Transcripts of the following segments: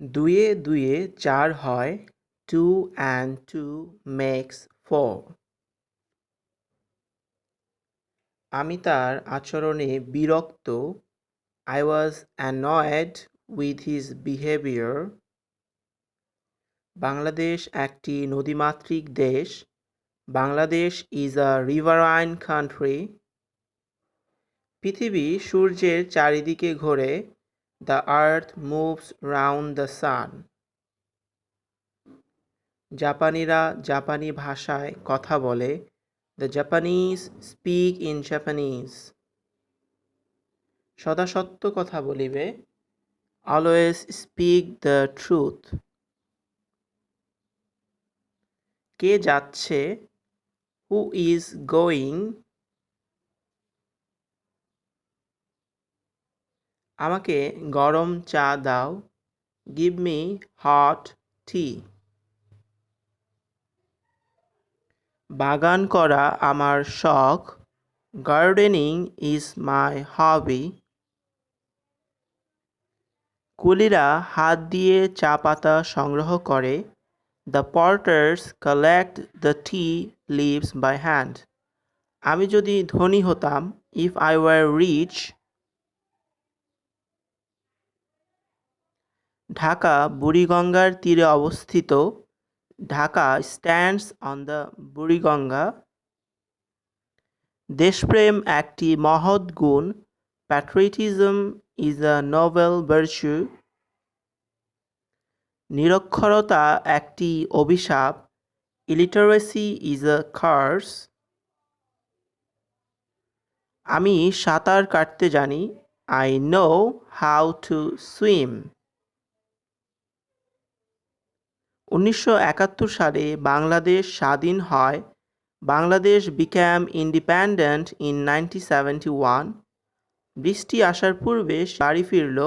দুয়ে দুয়ে চার হয় two and two makes four. আমি তার আচরণে বিরক্ত। I was annoyed with his behaviour Bangladesh একটি নদীমাতৃক দেশ। Bangladesh is a riverine country পৃথিবী সূর্যের চারিদিকে ঘোরে। The earth moves round the sun জাপানিরা জাপানি ভাষায় কথা বলে। The Japanese speak in Japanese সদা কথা বলিবে। অলওয়েজ স্পিক দ্য ট্রুথ কে যাচ্ছে? হু ইজ গোয়িং আমাকে গরম চা দাও। গিভ মি হট টি বাগান করা আমার শখ। গার্ডেনিং ইজ মাই হবি কুলিরা হাত দিয়ে চা পাতা সংগ্রহ করে। The porters collect the tea leaves by hand আমি যদি ধনী হতাম if I were rich Dhaka বুড়িগঙ্গার তীরে অবস্থিত Dhaka stands on the Buriganga. দেশপ্রেম একটি মহৎ গুণ। Patriotism is a noble virtue. নিরক্ষরতা একটি অভিশাপ। Illiteracy is a curse. আমি সাঁতার কাটতে জানি। I know how to swim. উনিশশো একাত্তর সালে বাংলাদেশ স্বাধীন হয়। Bangladesh became independent in ninety seventy one বৃষ্টি আসার পূর্বে বাড়ি ফিরল।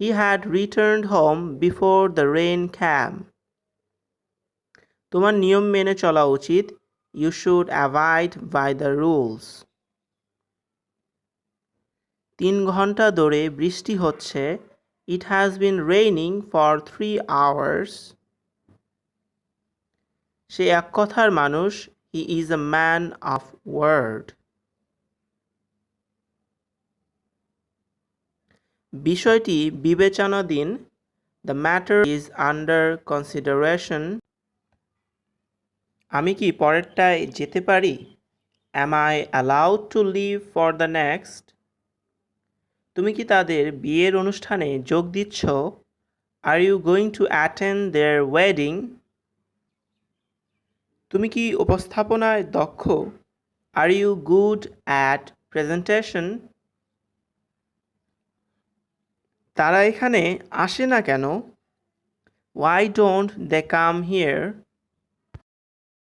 He had returned home before the rain came তোমার নিয়ম মেনে চলা উচিত। You should avoid by the rules তিন ঘণ্টা ধরে বৃষ্টি হচ্ছে। It has been raining for three hours সে এক কথার মানুষ he is a man of word বিষয়টি বিবেচনাধীন the matter is under consideration আমি কি পরেরটায় যেতে পারি? Am I allowed to leave for the next তুমি কি তাদের বিয়ের অনুষ্ঠানে যোগ দিচ্ছ? Are you going to attend their wedding তুমি কি উপস্থাপনায় দক্ষ? Are you good at presentation তারা এখানে আসে না কেন? Why don't they come here